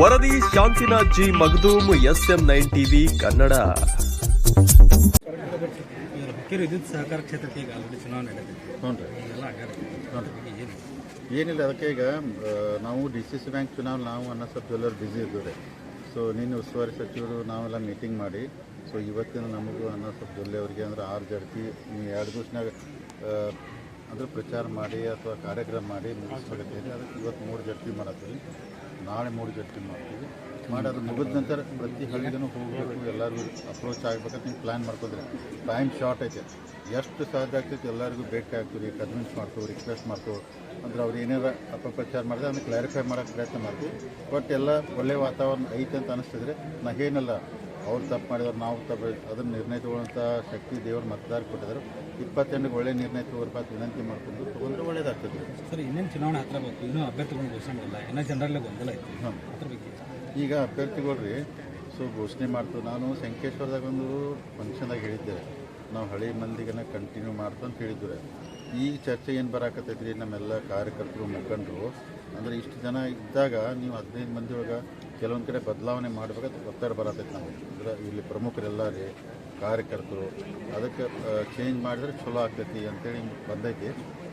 ವರದಿ Shantinath G Magdum S M nine TV Kannada. ವಿದ್ಯುತ್ ಸಹಕಾರ ಕ್ಷೇತ್ರಕ್ಕೆ ಈಗ ಆಲ್ರೆಡಿ ಚುನಾವಣೆ ನಡೆದಿದೆ. ಏನಿಲ್ಲ ಅದಕ್ಕೆ ಈಗ ನಾವು ಡಿ ಸಿ ಸಿ ಬ್ಯಾಂಕ್ ಚುನಾವಣೆ ನಾವು ಅನ್ನೋ ಸ್ವಲ್ಪ ಎಲ್ಲರೂ ಬ್ಯುಸಿ ಇದ್ದೀವಿ ಸೊ ನಿನ್ನೆ ಉಸ್ತುವಾರಿ ಸಚಿವರು ನಾವೆಲ್ಲ ಮೀಟಿಂಗ್ ಮಾಡಿ ಸೊ ಇವತ್ತಿನ ನಮಗೂ ಅನ್ನ ಸ್ವಲ್ಪ ಜೊಲ್ಲೆ ಅವರಿಗೆ ಅಂದ್ರೆ ಆರು ಜಡ್ತಿ ನೀವು ಎರಡು ದಿವಸನಾಗ ಅಂದ್ರೆ ಪ್ರಚಾರ ಮಾಡಿ ಅಥವಾ ಕಾರ್ಯಕ್ರಮ ಮಾಡಿ ಮುಗಿಸ್ಬೇಕಾಗ್ತೈತಿ ಅದಕ್ಕೆ ಇವತ್ತು ಮೂರು ಜಡ್ತಿ ಮಾಡತ್ತೀವಿ. ನಾಳೆ ಮೂರು ಜಡ್ತಿ ಮಾಡ್ತೀವಿ. ಮಾಡಿ ಅದು ಮುಗಿದ ನಂತರ ಪ್ರತಿ ಹಳ್ಳಿಗೂ ಹೋಗಬೇಕು, ಎಲ್ಲರಿಗೂ ಅಪ್ರೋಚ್ ಆಗ್ಬೇಕಂತ ನೀವು ಪ್ಲ್ಯಾನ್ ಮಾಡ್ಕೊಂಡ್ರೆ ಟೈಮ್ ಶಾರ್ಟ್ ಐತೆ. ಎಷ್ಟು ಸಾಧ್ಯ ಆಗ್ತೈತೆ ಎಲ್ಲರಿಗೂ ಭೇಟಿ ಆಗ್ತೀವಿ ಕನ್ವಿನ್ಸ್ ಮಾಡ್ತೀವಿ ರಿಕ್ವೆಸ್ಟ್ ಮಾಡ್ತೀವಿ. ಅಂದ್ರೆ ಅವ್ರು ಏನಾರ ಅಪಪ್ರಚಾರ ಮಾಡಿದ್ರೆ ಅದನ್ನು ಕ್ಲಾರಿಫೈ ಮಾಡೋಕ್ಕೆ ಪ್ರಯತ್ನ ಮಾಡ್ತೀವಿ. ಬಟ್ ಎಲ್ಲ ಒಳ್ಳೆ ವಾತಾವರಣ ಐತೆ ಅಂತ ಅನಿಸ್ತಿದ್ರೆ ನಾ ಏನಲ್ಲ ಅವ್ರು ತಪ್ಪು ಮಾಡಿದ್ರು, ನಾವು ತಪ್ಪು ಅದನ್ನು ನಿರ್ಣಯ ತಗೊಳ್ಳೋಂಥ ಶಕ್ತಿ ದೇವರು ಮತದಾರ ಕೊಟ್ಟಿದ್ದಾರೆ ಇಪ್ಪತ್ತೆಂಟು ಒಳ್ಳೆ ನಿರ್ಣಯ ತಗೋರ್ಪಾತ್ ವಿನಂತಿ ಮಾಡ್ಕೊಂಡು ತೊಗೊಂಡ್ರೆ ಒಳ್ಳೇದಾಗ್ತದೆ. ಸರ್ ಇನ್ನೇನು ಚುನಾವಣೆ ಹತ್ರ ಬೇಕು ಇನ್ನೂ ಅಭ್ಯರ್ಥಿಗಳು ಘೋಷಣೆ ಮಾಡಿಲ್ಲ ಜನರಲ್ಲೇ ಗೊಂದಲ ಇತ್ತು ಅದ್ರ ಬಗ್ಗೆ ಈಗ ಅಭ್ಯರ್ಥಿಗಳ್ರಿ ಸೊ ಘೋಷಣೆ ಮಾಡ್ತು. ನಾನು ಸಂಕೇಶ್ವರದಾಗ ಒಂದು ಫಂಕ್ಷನ್ದಾಗ ಹೇಳಿದ್ದೆ. ನಾವು ಹಳೆ ಮಂದಿಗೆನ ಕಂಟಿನ್ಯೂ ಮಾಡ್ತು ಅಂತ ಹೇಳಿದ್ರೆ. ಈ ಚರ್ಚೆ ಏನು ಬರಾಕತ್ತೈತ್ರಿ? ನಮ್ಮೆಲ್ಲ ಕಾರ್ಯಕರ್ತರು ಮುಖಂಡರು. ಅಂದರೆ ಇಷ್ಟು ಜನ ಇದ್ದಾಗ ನೀವು ಹದಿನೈದು ಮಂದಿ ಒಳಗೆ ಕೆಲವೊಂದು ಕಡೆ ಬದಲಾವಣೆ ಮಾಡ್ಬೇಕಂತ ಒತ್ತಡ ಬರತೈತೆ ನಮಗೆ. ಅಂದ್ರೆ ಇಲ್ಲಿ ಪ್ರಮುಖರೆಲ್ಲ ರೀ, ಕಾರ್ಯಕರ್ತರು, ಅದಕ್ಕೆ ಚೇಂಜ್ ಮಾಡಿದ್ರೆ ಚಲೋ ಆಗ್ತೈತಿ ಅಂತೇಳಿ ಬಂದೈತಿ.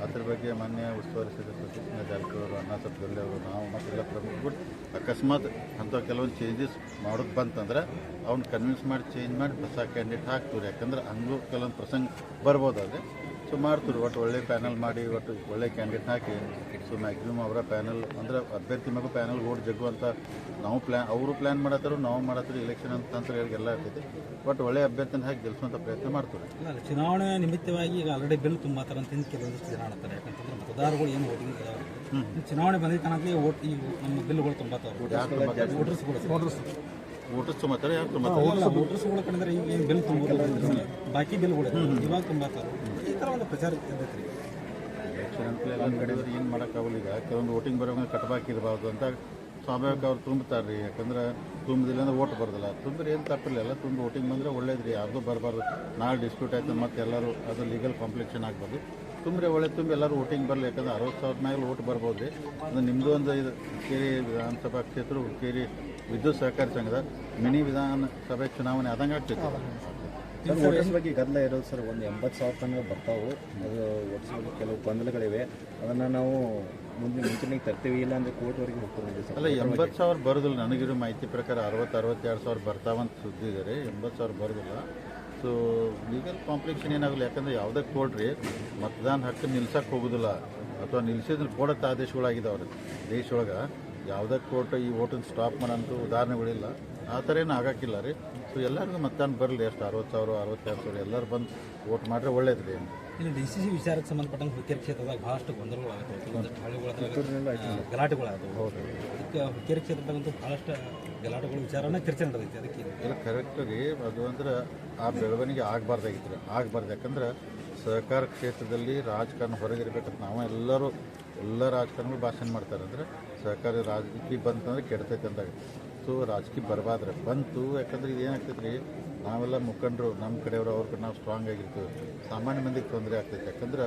ಅದ್ರ ಬಗ್ಗೆ ಮಾನ್ಯ ಉಸ್ತುವಾರಿ ಸಚಿವ ಕೃಷ್ಣ ಜಾರಕಿಹೊಳಿ ಅಣ್ಣ ಗಲ್ಲಿ ಅವರು, ನಾವು ಮತ್ತೆಲ್ಲ ಪ್ರಮುಖರು ಅಕಸ್ಮಾತ್ ಅಂಥ ಕೆಲವೊಂದು ಚೇಂಜಸ್ ಮಾಡೋದು ಬಂತಂದ್ರೆ ಅವ್ನು ಕನ್ವಿನ್ಸ್ ಮಾಡಿ ಚೇಂಜ್ ಮಾಡಿ ಹೊಸ ಕ್ಯಾಂಡಿಡೇಟ್ ಹಾಕ್ತೀವಿ ಯಾಕಂದ್ರೆ ಹಂಗೂ ಕೆಲವೊಂದು ಪ್ರಸಂಗ ಬರ್ಬೋದಾದ್ರೆ ಸೊ ಮಾಡ್ತೀವಿ ಒಟ್ಟು ಒಳ್ಳೆ ಪ್ಯಾನಲ್ ಮಾಡಿ ಒಟ್ಟು ಒಳ್ಳೆ ಕ್ಯಾಂಡಿಡೇಟ್ ಹಾಕಿ ಸೊ ಮ್ಯಾಕ್ಸಿಮಮ್ ಅವರ ಪ್ಯಾನಲ್ ಅಂದ್ರೆ ಅಭ್ಯರ್ಥಿ ಮಗು ಪ್ಯಾನಲ್ ಓಟ್ ಜಗ್ಗು ಅಂತ ನಾವು ಪ್ಲ್ಯಾನ್ ಅವರು ಪ್ಲ್ಯಾನ್ ಮಾಡತ್ತಾರೋ ನಾವು ಮಾಡತ್ತಾರೆ ಇಲೆಕ್ಷನ್ ಅಂತ ಹೇಳಿ ಎಲ್ಲ ಇರ್ತೈತಿ ಬಟ್ ಒಳ್ಳೆ ಅಭ್ಯರ್ಥಿನ ಹಾಕಿ ಗೆಲ್ಸುವಂಥ ಪ್ರಯತ್ನ ಮಾಡ್ತಾರೆ ಚುನಾವಣೆ ನಿಮಿತ್ತವಾಗಿ ಈಗ ಆಲ್ರೆಡಿ ಬಿಲ್ ತುಂಬಾತಾರ ಅಂತ ಕೆಲವೊಂದಿಷ್ಟು ಜನ ಆಡ್ತಾರೆ ಯಾಕಂತಂದ್ರೆ ಮತದಾರಗಳು ಏನು ಓಟಿಂಗ್ ಚುನಾವಣೆ ಬಂದಿದ್ದ ಕಾರಣಕ್ಕೆ ಓಟ್ ಈ ನಮ್ಮ ಬಿಲ್ಗಳು ತುಂಬಾತಾವ್ರು ಯಾರು ವೋಟರ್ಸ್ಗಳು ವೋಟರ್ಸ್ ಓಟರ್ಸ್ ತುಂಬತ್ತಾರೆ ಯಾರು ತುಂಬತ್ತಾರೆ ಅಲ್ಲ ವೋಟರ್ಸ್ಗಳು ಕಂಡ್ರೆ ಈಗ ಏನು ಬಿಲ್ ತುಂಬೋದಿಲ್ಲ ಬಾಕಿ ಬಿಲ್ಗಳು ಇವಾಗ ತುಂಬಾತಾರ ಈ ಥರ ಒಂದು ಪ್ರಚಾರ ಇರ್ತೈತೆ. ರೀ ಎಲೆಕ್ಷನ್ ಅಂತ ಎಲ್ಲ ಏನು ಮಾಡೋಕ್ಕಾಗಲ್ಲ ಈಗ. ಕೆಲವೊಂದು ವೋಟಿಂಗ್ ಕಟ್ಬಾಕಿ ಕಟ್ಬಾಕಿರ್ಬಾರ್ದು ಅಂತ ಸ್ವಾಭಾವಿಕ ಅವ್ರು ತುಂಬ್ತಾರೆ ರೀ ಯಾಕಂದ್ರೆ ತುಂಬಿದಿಲ್ಲ ಅಂದ್ರೆ ಓಟ್ ಬರೋದಿಲ್ಲ. ತುಂಬಿದ್ರೆ ಏನು ತಪ್ಪಿಲ್ಲ. ಎಲ್ಲ ತುಂಬ ವೋಟಿಂಗ್ ಬಂದರೆ ಒಳ್ಳೇದು ರೀ ಯಾರ್ದು ಬರಬಾರ್ದು. ನಾಳೆ ಡಿಸ್ಪ್ಯೂಟ್ ಆಯ್ತು ಮತ್ತೆ ಎಲ್ಲರೂ ಅದು ಲೀಗಲ್ ಕಾಂಪ್ಲಿಕೇಶನ್ ಆಗ್ಬೋದು. ತುಂಬ್ರೆ ಒಳ್ಳೆ ತುಂಬ ಎಲ್ಲರೂ ವೋಟಿಂಗ್ ಬರಲಿ. ಯಾಕಂದ್ರೆ ಅರವತ್ತು ಸಾವಿರ ಮೇಲೆ ಓಟ್ ಬರ್ಬೋದು ರೀ ಅದು ನಿಮ್ಮದು ಒಂದು ಇದು ಕೇರಿ ವಿಧಾನಸಭಾ ಕ್ಷೇತ್ರ ಹುಕ್ಕೇರಿ ವಿದ್ಯುತ್ ಸಹಕಾರಿ ಸಂಘದ ಮಿನಿ ವಿಧಾನಸಭೆ ಚುನಾವಣೆ ಆದಂಗೆ ಆಗ್ತೈತಿ. ಸರ್ ವೋಟರ್ಸ್ ಬಗ್ಗೆ ಗದ್ದಲ ಇರೋದು ಸರ್ ಒಂದು ಎಂಬತ್ತು ಸಾವಿರ ತನಕ ಬರ್ತಾವು. ಅದು ವೋಟರ್ಸ್ ಬಗ್ಗೆ ಕೆಲವು ಗೊಂದಲಗಳಿವೆ. ಅದನ್ನು ನಾವು ಮುಂದೆ ಮುಂಚೆನೇ ತರ್ತೀವಿ ಇಲ್ಲ ಅಂದರೆ ಕೋರ್ಟ್ವರೆಗೆ ಹೋಗ್ತೀವಿ ಸರ್. ಅಲ್ಲ ಎಂಬತ್ತು ಸಾವಿರ ಬರೋದಿಲ್ಲ. ನನಗಿರೋ ಮಾಹಿತಿ ಪ್ರಕಾರ ಅರವತ್ತು ಅರವತ್ತೆರಡು ಸಾವಿರ ಬರ್ತಾವಂತ ಸುದ್ದಿ ಇದೆ ರೀ. ಎಂಬತ್ತು ಸಾವಿರ ಬರೋದಿಲ್ಲ. ಸೊ ಲೀಗಲ್ ಕಾಂಪ್ಲಿಕೇಶನ್ ಏನಾಗಲ್ಲ ಯಾಕಂದ್ರೆ ಯಾವುದೇ ಕೋರ್ಟ್ ರೀ ಮತದಾನ ಹಕ್ಕು ನಿಲ್ಸಕ್ಕೆ ಹೋಗೋದಿಲ್ಲ. ಅಥವಾ ನಿಲ್ಸಿದ್ರೆ ಕೊಡತ್ತೆ ಆದೇಶಗಳಾಗಿದ್ದಾವೆ ದೇಶ ಒಳಗೆ ಯಾವುದೇ ಕೋರ್ಟ್ ಈ ಓಟನ್ನು ಸ್ಟಾಪ್ ಮಾಡೋಂಥ ಉದಾಹರಣೆಗಳಿಲ್ಲ. ಆ ಥರ ಏನು ಆಗೋಕ್ಕಿಲ್ಲ ರೀ. ಸೊ ಎಲ್ಲರಿಗೂ ಮತದಾನ ಬರಲಿ ಎಷ್ಟು ಅರವತ್ತು ಸಾವಿರ ಅರವತ್ತೆರಡು ಸಾವಿರ ಎಲ್ಲರೂ ಬಂದು ವೋಟ್ ಮಾಡಿದ್ರೆ ಒಳ್ಳೇದು ರೀ ಇನ್ನು ಡಿ ಸಿ ಸಿ ವಿಚಾರಕ್ಕೆ ಸಂಬಂಧಪಟ್ಟಂಗೆ ಹುಕ್ಕೇರಿ ಕ್ಷೇತ್ರದಾಗ ಭಾಳಷ್ಟು ಗೊಂದಲಗಳಾಗುತ್ತೆ ಹಳ್ಳಿಗಳಾಗ ಗಲಾಟೆಗಳಾದವು ಅದಕ್ಕೆ ಹುಕ್ಕೇರಿ ಕ್ಷೇತ್ರದಾಗಂತೂ ಭಾಳಷ್ಟು ಗಲಾಟೆಗಳ ವಿಚಾರನ ಚರ್ಚೆ ನಡೆದೈತಿ. ಅದಕ್ಕೆ ಇಲ್ಲ ಕರೆಕ್ಟ್ ರೀ. ಅದು ಅಂದ್ರೆ ಆ ಬೆಳವಣಿಗೆ ಆಗಬಾರ್ದಾಗಿತ್ತು ರೀ. ಆಗಬಾರ್ದು. ಯಾಕಂದ್ರೆ ಸಹಕಾರ ಕ್ಷೇತ್ರದಲ್ಲಿ ರಾಜಕಾರಣ ಹೊರಗಿರ್ಬೇಕಂತ ನಾವು ಎಲ್ಲರೂ ಎಲ್ಲ ರಾಜಕಾರಣಿಗಳು ಭಾಷಣ ಮಾಡ್ತಾರೆ. ಅಂದರೆ ಸಹಕಾರಿ ರಾಜಕೀಯ ಬಂತಂದ್ರೆ ಕೆಡ್ತೈತೆ ಅಂದಾಗ. ಸೊ ರಾಜಕೀಯ ಬರಬಾದ್ರೆ ಬಂತು, ಯಾಕಂದ್ರೆ ಏನಾಗ್ತೈತೆ ರೀ ನಾವೆಲ್ಲ ಮುಖಂಡರು, ನಮ್ಮ ಕಡೆಯವರು, ಅವ್ರ ಕಡೆ ನಾವು ಸ್ಟ್ರಾಂಗ್ ಆಗಿರ್ತೀವಿ. ಸಾಮಾನ್ಯ ಮಂದಿಗೆ ತೊಂದರೆ ಆಗ್ತೈತೆ. ಯಾಕಂದ್ರೆ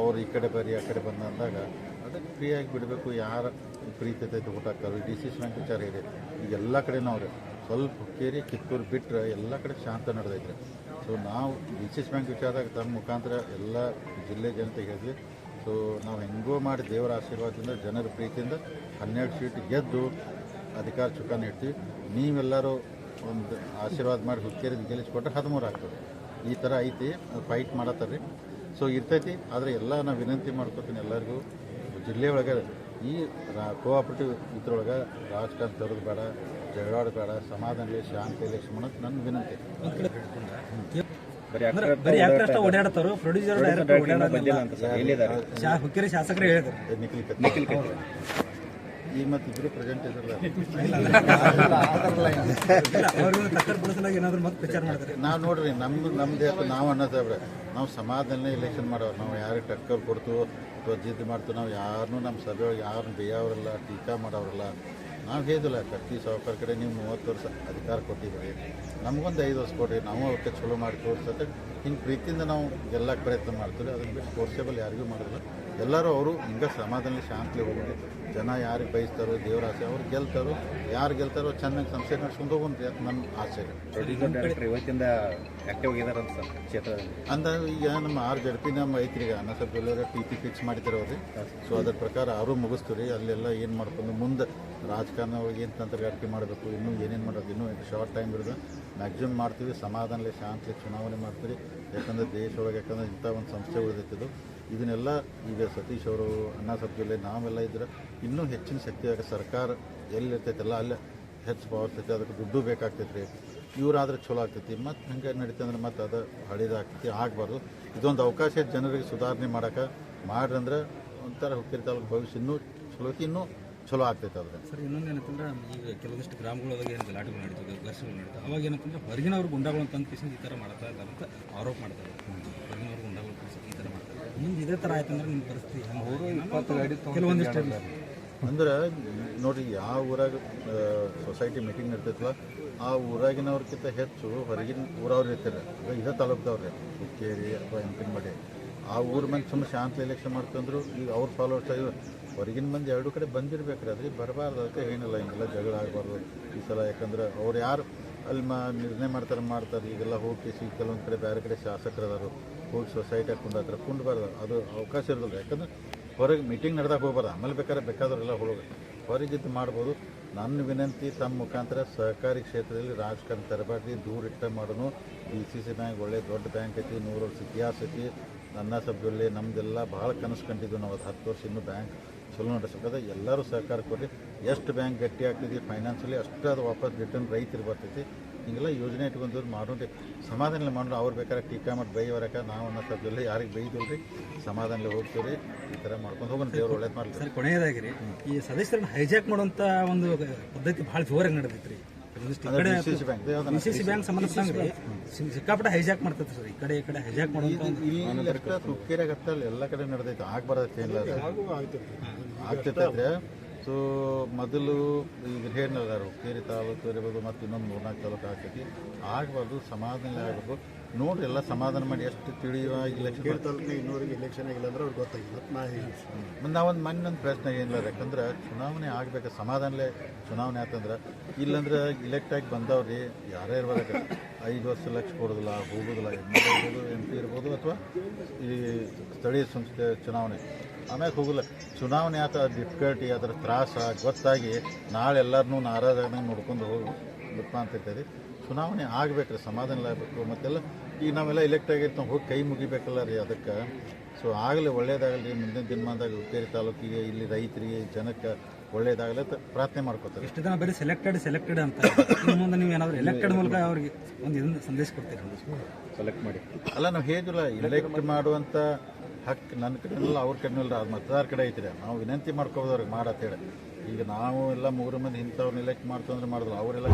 ಅವ್ರು ಈ ಕಡೆ ಬರೀ ಆ ಕಡೆ ಬಂದ ಅಂದಾಗ ಅದಕ್ಕೆ ಫ್ರೀಯಾಗಿ ಬಿಡಬೇಕು. ಯಾರ ಪ್ರೀತಿ ಐತೆ ಸಿ ಬ್ಯಾಂಕ್ ವಿಚಾರ ಇದೆ. ಈಗ ಎಲ್ಲ ಕಡೆನೂ ಅವ್ರೆ ಸ್ವಲ್ಪ ಕೇರಿ ಕಿತ್ತೂರು ಬಿಟ್ಟರೆ ಎಲ್ಲ ಕಡೆ ಶಾಂತ ನಡೆದೈತೆ ಸೊ ನಾವು ಡಿ ಸಿ ಬ್ಯಾಂಕ್ ವಿಚಾರದಾಗ ತಮ್ಮ ಮುಖಾಂತರ ಎಲ್ಲ ಜಿಲ್ಲೆ ಜನತೆಗೆ ಹೇಳಿದ್ವಿ. ಸೊ ನಾವು ಹೆಂಗೋ ಮಾಡಿ ದೇವರ ಆಶೀರ್ವಾದದಿಂದ, ಜನರ ಪ್ರೀತಿಯಿಂದ ಹನ್ನೆರಡು ಸೀಟ್ ಗೆದ್ದು ಅಧಿಕಾರ ಚುಕ್ಕಾನ ಇಡ್ತೀವಿ. ನೀವೆಲ್ಲರೂ ಒಂದು ಆಶೀರ್ವಾದ ಮಾಡಿ ಹುಕ್ಕೇರಿ ಗೆಲ್ಲಿಸ್ಕೊಟ್ರೆ ಹದಿಮೂರು ಆಗ್ತದೆ. ಈ ಥರ ಐತಿ ಫೈಟ್ ಮಾಡತ್ತಾರೆ ರೀ ಸೊ ಇರ್ತೈತಿ ಆದರೆ ಎಲ್ಲ ನಾನು ವಿನಂತಿ ಮಾಡ್ಕೊತೀನಿ ಎಲ್ಲರಿಗೂ ಜಿಲ್ಲೆ ಒಳಗೆ ಈ ರಾ ಕೋಆಪರೇಟಿವ್ ಇದ್ರೊಳಗೆ ರಾಜಕಾರಣ ತರೋದು ಬೇಡ ಜಗಳಾಡ ಬೇಡ ಸಮಾಧಾನದಲ್ಲಿ ಶಾಂತಿ ಇಲ್ಲ ಮಾಡೋದು ನನ್ನ ವಿನಂತಿ. ಪ್ರೊಡ್ಯೂಸರ್ ಡೈರೆಕ್ಟರ್ ಬಂದಿಲ್ಲ ಓಡಾಡೋದಿಲ್ಲ. ಅಂತ ಎಲ್ಲಿದ್ದಾರೆ ಶಾ ಹುಕ್ಕೇರಿ ಶಾಸಕರೇ ಹೇಳಿದ್ರು. ಈಗ ಮತ್ತೆ ಇಬ್ಬರು ಪ್ರೆಸೆಂಟ್ ಇದ್ರಲ್ಲ ನಾವು ನೋಡ್ರಿ ನಮ್ಮ ನಮ್ದು ಯಾಕೆ ನಾವು ಅನ್ನೋದವ್ರೆ ನಾವು ಸಮಾಜದಲ್ಲೇ ಇಲೆಕ್ಷನ್ ಮಾಡೋರು. ನಾವು ಯಾರಿಗೆ ಟಕ್ಕರ್ ಕೊಡ್ತು ಅಥವಾ ಜಿದ್ದು ಮಾಡ್ತೀವಿ ನಾವು ಯಾರನ್ನೂ ನಮ್ಮ ಸಭೆಯೊಳಗೆ ಯಾರನ್ನು ಬೇಯೋರಲ್ಲ ಟೀಕಾ ಮಾಡೋರಲ್ಲ ನಾವು ಹೇಳಿದಿಲ್ಲ ಕತ್ತಿ ಸಾವುಕಾರ ಕಡೆ ನೀವು ಮೂವತ್ತು ವರ್ಷ ಅಧಿಕಾರ ಕೊಟ್ಟಿದ್ದೀರಿ. ನಮಗೊಂದು ಐದು ವರ್ಷ ಕೊಡ್ರಿ ನಾವು ಅವಕ್ಕೆ ಚಲೋ ಮಾಡಿ ತೋರ್ಸತ್ತೆ. ಹಿಂಗೆ ಪ್ರೀತಿಯಿಂದ ನಾವು ಗೆಲ್ಲಕ್ಕೆ ಪ್ರಯತ್ನ ಮಾಡ್ತೀವಿ. ಅದನ್ನು ಬಿಟ್ಟು ಫೋರ್ಸೇಬಲ್ ಯಾರಿಗೂ ಮಾಡೋದಿಲ್ಲ. ಎಲ್ಲರೂ ಅವರು ಹಿಂಗೆ ಸಮಾಧಾನ ಶಾಂತಿ ಹೋಗೋದು ಜನ ಯಾರಿಗೆ ಬಯಸ್ತಾರೋ ದೇವ್ರ ಆಸೆ ಅವ್ರು ಗೆಲ್ತಾರೋ ಯಾರು ಗೆಲ್ತಾರೋ ಚೆನ್ನಾಗಿ ಸಂಸ್ಥೆ ನಡ್ಸ್ಕೊಂಡು ಹೋಗೋಣ್ರಿ ಅಂತ ನನ್ನ ಆಸೆ. ಇವತ್ತಿಂದ ಆಕ್ಟಿವ್ ಆಗಿದಾರಂತ ಅಂತ ಕ್ಷೇತ್ರದಲ್ಲಿ. ಅಂದ್ರೆ ಈಗ ನಮ್ಮ ಆರು ಜಡ್ಪಿ ನಮ್ಮ ಐತ್ರಿ ಈಗ ಅನ್ನ ಸ್ವಲ್ಪ ಎಲ್ಲರ ಟಿ ಪಿ ಫಿಕ್ಸ್ ಮಾಡಿದ್ದಾರೆ ಅವ್ರಿ ಸೊ ಅದ್ರ ಪ್ರಕಾರ ಅವರು ಮುಗಿಸ್ತೀವಿ ರೀ ಅಲ್ಲೆಲ್ಲ ಏನು ಮಾಡ್ಕೊಂಡು ಮುಂದೆ ರಾಜಕಾರಣ ಏನು ತಂತ್ರಗಾರಿಕೆ ಮಾಡಬೇಕು ಇನ್ನೂ ಏನೇನು ಮಾಡೋದು ಇನ್ನೂ ಶಾರ್ಟ್ ಟೈಮ್ ಇರೋದು. ಮ್ಯಾಕ್ಸಿಮಮ್ ಮಾಡ್ತೀವಿ ಸಮಾಧಾನಲೆ ಶಾಂತಿ ಚುನಾವಣೆ ಮಾಡ್ತೀವಿ. ಯಾಕಂದ್ರೆ ದೇಶ ಒಳಗೆ ಯಾಕಂದರೆ ಇಂಥ ಒಂದು ಸಂಸ್ಥೆ ಉಳಿದೈತಿದು ಇದನ್ನೆಲ್ಲ ಈಗ ಸತೀಶ್ ಅವರು, ಅಣ್ಣ ಸಭೆಯಲ್ಲಿ ನಾವೆಲ್ಲ ಇದ್ರೆ ಇನ್ನೂ ಹೆಚ್ಚಿನ ಶಕ್ತಿಯಾಗ ಸರ್ಕಾರ ಎಲ್ಲಿರ್ತೈತಲ್ಲ, ಅಲ್ಲೇ ಹೆಚ್ಚು ಪವರ್ ಇರ್ತೈತಿ, ಅದಕ್ಕೆ ದುಡ್ಡು ಬೇಕಾಗ್ತೈತೆ ರೀ ಇವರಾದ್ರೆ ಚಲೋ ಆಗ್ತೈತಿ. ಮತ್ತು ಹಂಗೆ ನಡೀತಂದ್ರೆ ಅಂದ್ರೆ ಮತ್ತೆ ಅದು ಹಳಿದಾಗ್ತೈತಿ ಆಗಬಾರ್ದು. ಇದೊಂದು ಅವಕಾಶ ಜನರಿಗೆ ಸುಧಾರಣೆ ಮಾಡೋಕೆ ಮಾಡ್ರಂದ್ರೆ ಒಂಥರ ಹುಕ್ಕೇರಿ ಭವಿಷ್ಯ ಇನ್ನೂ ಚಲೋ ಇನ್ನೂ ಚಲೋ ಆಗ್ತೈತೆ ಅದ್ರ ಸರ್, ಇನ್ನೊಂದು ಏನಂತಂದ್ರೆ, ಈಗ ಕೆಲವೊಂದಿಷ್ಟು ಗ್ರಾಮಗಳೊಳಗೆ ಏನು ಗಲಾಟೆಗಳು ನಡೀತದೆ, ಘರ್ಷಣೆಗಳು ನಡೀತದೆ ಅವಾಗ ಏನಂತಂದ್ರೆ ಹೊರಗಿನವ್ರು ಗುಂಡಾಗಳು ಅಂತ ಈ ಥರ ಮಾಡ್ತಾ ಇದ್ದಾರೆ ಅಂತ ಆರೋಪ ಮಾಡ್ತಾರೆ ಹೊರಗಿನವ್ರು ಗುಂಡಾಗಳು ಕಳ್ಸಿ ಈ ಥರ ಮಾಡ್ತಾರೆ ಮುಂದೆ ಇದೇ ಥರ ಆಯ್ತಂದ್ರೆ ನಿಮ್ಮ ಪರಿಸ್ಥಿತಿ ಕೆಲವೊಂದಿಷ್ಟು ಅಂದ್ರೆ ನೋಡ್ರಿ ಯಾವ ಊರಾಗ ಸೊಸೈಟಿ ಮೀಟಿಂಗ್ ನಡ್ತೈತಲ್ಲ ಆ ಊರಾಗಿನವ್ರಕ್ಕಿಂತ ಹೆಚ್ಚು ಹೊರಗಿನ ಊರವ್ರು ಇರ್ತಾರೆ. ಈಗ ಇದೇ ತಾಲೂಕ್ದವ್ರೆ. ಹುಕ್ಕೇರಿ ಅಥವಾ ಎಂಪಿನಮಡಿ ಆ ಊರ ಮಂದಿ ಸುಮ್ಮನೆ ಶಾಂತ ಎಲೆಕ್ಷನ್ ಮಾಡ್ಕೊಂಡ್ರು ಈಗ ಅವ್ರು ಫಾಲೋವರ್ಸ್ ಆಗಿದ್ರು ಹೊರಗಿನ ಮಂದಿ ಎರಡು ಕಡೆ ಬಂದಿರ್ಬೇಕ್ರಿ. ಅದ್ರಿಗೆ ಬರಬಾರ್ದು. ಅದಕ್ಕೆ ಏನಿಲ್ಲ ಹಿಂಗೆಲ್ಲ ಜಗಳ ಆಗಬಾರ್ದು. ಈ ಸಲ ಯಾಕಂದ್ರೆ ಅವ್ರು ಯಾರು ಅಲ್ಲಿ ಮಾ ನಿರ್ಣಯ ಮಾಡ್ತಾರೆ ಮಾಡ್ತಾರೆ. ಈಗೆಲ್ಲ ಹೋಗಿ ಸಿ ಕೆಲವೊಂದು ಕಡೆ ಬೇರೆ ಕಡೆ ಶಾಸಕರು ಅದಾರು ಹೋಗಿ ಸೊಸೈಟಿ ಕುಂದಾತ್ರ ಕುಂಡ್ಬಾರ್ದು. ಅದು ಅವಕಾಶ ಇರೋದಿಲ್ಲ. ಯಾಕಂದ್ರೆ ಹೊರಗೆ ಮೀಟಿಂಗ್ ನಡೆದಾಗ ಹೋಗ್ಬಾರ್ದು. ಆಮೇಲೆ ಬೇಕಾದ್ರೆ ಬೇಕಾದವರೆಲ್ಲ ಹೊರಗೆ ಹೊರಗಿದ್ದು ಮಾಡ್ಬೋದು. ನನ್ನ ವಿನಂತಿ, ತಮ್ಮ ಮುಖಾಂತರ ಸಹಕಾರಿ ಕ್ಷೇತ್ರದಲ್ಲಿ ರಾಜಕಾರಣ ತರಬಾರ್ದು. ದೂರ ಇಟ್ಟ ಮಾಡೋನು. ಡಿ ಸಿ ಸಿ ಬ್ಯಾಂಕ್ ಒಳ್ಳೆ ದೊಡ್ಡ ಬ್ಯಾಂಕ್ ಐತಿ, ನೂರು ವರ್ಷ ಇತಿಹಾಸ ಐತಿ. ನನ್ನ ಸಭ್ಯಲ್ಲಿ ನಮ್ಮದೆಲ್ಲ ಭಾಳ ಕನಸು ಕಂಡಿದ್ದು ನಾವು ಅದು ಹತ್ತು ವರ್ಷ ಇನ್ನೂ ಬ್ಯಾಂಕ್ ಚಲೋ ನಡೆಸ್ಬೇಕಾದ್ರೆ ಎಲ್ಲರೂ ಸಹಕಾರ ಕೊಡಿ. ಎಷ್ಟು ಬ್ಯಾಂಕ್ ಗಟ್ಟಿ ಆಗ್ತೈತಿ ಫೈನಾನ್ಸಲ್ಲಿ ಅಷ್ಟು ಅದು ವಾಪಸ್ ರಿಟರ್ನ್ ರೈತರು ಬರ್ತೈತಿ. ಹಿಂಗೆಲ್ಲ ಯೋಜನೆ ಇಟ್ಕೊಂಡು ಮಾಡೋದು ಸಮಾಧಾನ ಮಾಡ್ರು. ಅವ್ರು ಬೇಕಾದ್ರೆ ಟೀಕಾ ಮಾಡಿ ಬೈ ಬರಕ ನಾವು ಅನ್ನೋ ಸಭ್ಯಲ್ಲಿ ಯಾರಿಗೆ ಬೈದಿಲ್ರಿ ಸಮಾಧಾನದಲ್ಲಿ ಹೋಗ್ತೀವಿ ರೀ ಈ ಥರ ಮಾಡ್ಕೊಂಡು ಹೋಗೋಣ. ದೇವ್ರು ಒಳ್ಳೇದು ಮಾಡಲಿ. ಸರ್ ಕೊನೆಯದಾಗಿ ರೀ ಈ ಸದಸ್ಯರನ್ನ ಹೈಜಾಕ್ ಮಾಡುವಂಥ ಒಂದು ಪದ್ಧತಿ ಭಾಳ ಜೋರಾಗಿ ನಡೆದೈತ್ರಿ. ರೀ ಈ ಸಿ ಸಿ ಬ್ಯಾಂಕ್. ಯಾವ್ದನ್ನ ಸಿ ಸಿ ಬ್ಯಾಂಕ್ ಸಂಬಂಧಿಸಿದಂಗೆ ಸಿ- ಸಿಕ್ಕಾಪಟ್ಟೆ ಹೈಜಾಕ್ ಮಾಡ್ತೈತೆ ಸರ್. ಈ ಕಡೆ ಈ ಕಡೆ ಹೈಜಾಕ್ ತುಕ್ಕೇರಿಯಾಗ ಅಷ್ಟಲ್ಲ ಎಲ್ಲ ಕಡೆ ನಡೆದೈತೆ. ಆಗ್ಬಾರ್ದೈತೆ ಇಲ್ಲ. ಆಗ್ತೈತೆ. ಸೊ ಮೊದಲು ಈಗ ಹೇಳಿದಾರು ಕೇರಿ ತಾಲೂಕು ಇರ್ಬೋದು ಮತ್ತು ಇನ್ನೊಂದು ಮೂರ್ನಾಲ್ಕು ತಾಲೂಕು ಆಗ್ತೈತಿ ಆಗಬಾರ್ದು ಸಮಾಧಾನ ಆಗಬೇಕು. ನೋಡ್ರಿ ಎಲ್ಲ ಸಮಾಧಾನ ಮಾಡಿ ಎಷ್ಟು ತಿಳಿಯುವ ಇಲೆಕ್ಷನ್ ತಾಲೂಕು ಇನ್ನೂರಿಗೆ ಎಲೆಕ್ಷನ್ ಆಗಿಲ್ಲ ಅಂದ್ರೆ ಅವ್ರಿಗೆ ಗೊತ್ತಾಗಿಲ್ಲ. ನಾ ಹೇಳಿ. ಮತ್ತು ನಾವೊಂದು ಮಣ್ಣೊಂದು ಪ್ರಶ್ನೆ ಏನಿಲ್ಲ ಯಾಕಂದ್ರೆ ಚುನಾವಣೆ ಆಗಬೇಕು ಸಮಾಧಾನಲೇ ಚುನಾವಣೆ ಆತಂದ್ರೆ? ಇಲ್ಲಂದ್ರೆ ಇಲೆಕ್ಟ್ ಆಗಿ ಬಂದವ್ರಿ ಯಾರೇ ಇರ್ಬೇಕು ಐದು ವರ್ಷ ಲಕ್ಷ ಕೊಡೋದಿಲ್ಲ ಹೋಗೋದಿಲ್ಲ ಎಂ ಎಲ್ ಇರ್ಬೋದು ಎಂ ಪಿ ಇರ್ಬೋದು ಅಥವಾ ಈ ಸ್ಥಳೀಯ ಸಂಸ್ಥೆ ಚುನಾವಣೆ. ಆಮ್ಯಾಗ ಹೋಗಲ್ಲ ಚುನಾವಣೆ ಆತ ಡಿಫಿಕಲ್ಟಿ ಅದರ ತ್ರಾಸ, ಗೊತ್ತಾಗಿ ನಾಳೆ ಎಲ್ಲರನ್ನೂ ನಾರಾಜಾಗಿ ನೋಡ್ಕೊಂಡು ಹೋಗಿ ಅಂತ ಇರ್ತದೆ ಚುನಾವಣೆ ಆಗಬೇಕ್ರಿ ಸಮಾಧಾನ ಆಗಬೇಕು. ಮತ್ತೆಲ್ಲ ಈಗ ನಾವೆಲ್ಲ ಎಲೆಕ್ಟ್ ಆಗಿರ್ತಾವೆ ಹೋಗಿ ಕೈ ಮುಗಿಬೇಕಲ್ಲ ರೀ ಅದಕ್ಕೆ. ಸೊ ಆಗಲಿ ಒಳ್ಳೇದಾಗಲಿ ಮುಂದಿನ ದಿನಮಾನದಾಗ ಹುಕ್ಕೇರಿ ತಾಲೂಕಿಗೆ, ಇಲ್ಲಿ ರೈತರಿಗೆ, ಜನಕ್ಕೆ ಒಳ್ಳೇದಾಗಲಿ ಪ್ರಾರ್ಥನೆ ಮಾಡ್ಕೋತಾರೆ. ಇಷ್ಟು ದಿನ ಬರೀ ಸೆಲೆಕ್ಟೆಡ್ ಸೆಲೆಕ್ಟೆಡ್ ಅಂತ. ಇನ್ನು ಮುಂದೆ ನೀವು ಏನಾದರೂ ಎಲೆಕ್ಟೆಡ್ ಮೂಲಕ ಅವ್ರಿಗೆ ಒಂದು ಇದನ್ನ ಸಂದೇಶ ಕೊಡ್ತೀರಿ? ಸೆಲೆಕ್ಟ್ ಮಾಡಿ. ಅಲ್ಲ ನಾವು ಹೇಗಿಲ್ಲ ಎಲೆಕ್ಟ್ ಮಾಡುವಂಥ ಹಕ್ಕು ನನ್ನ ಕಡೆನಲ್ಲ ಅವ್ರ ಕಡೆನಲ್ಲ ಅದು ಮತದಾರ ಕಡೆ ಐತಿರಿ ನಾವು ವಿನಂತಿ ಮಾಡ್ಕೋಬೋದು ಅವ್ರಿಗೆ ಮಾಡತ್ತೇಳಿ ಈಗ ನಾವು ಎಲ್ಲ ಮೂರು ಮಂದಿ ಇಂಥವ್ರನ್ನ ಮಾಡ್ತು ಮಾಡ್ತಂದ್ರೆ ಮಾಡಿದ್ರು ಅವರೆಲ್ಲ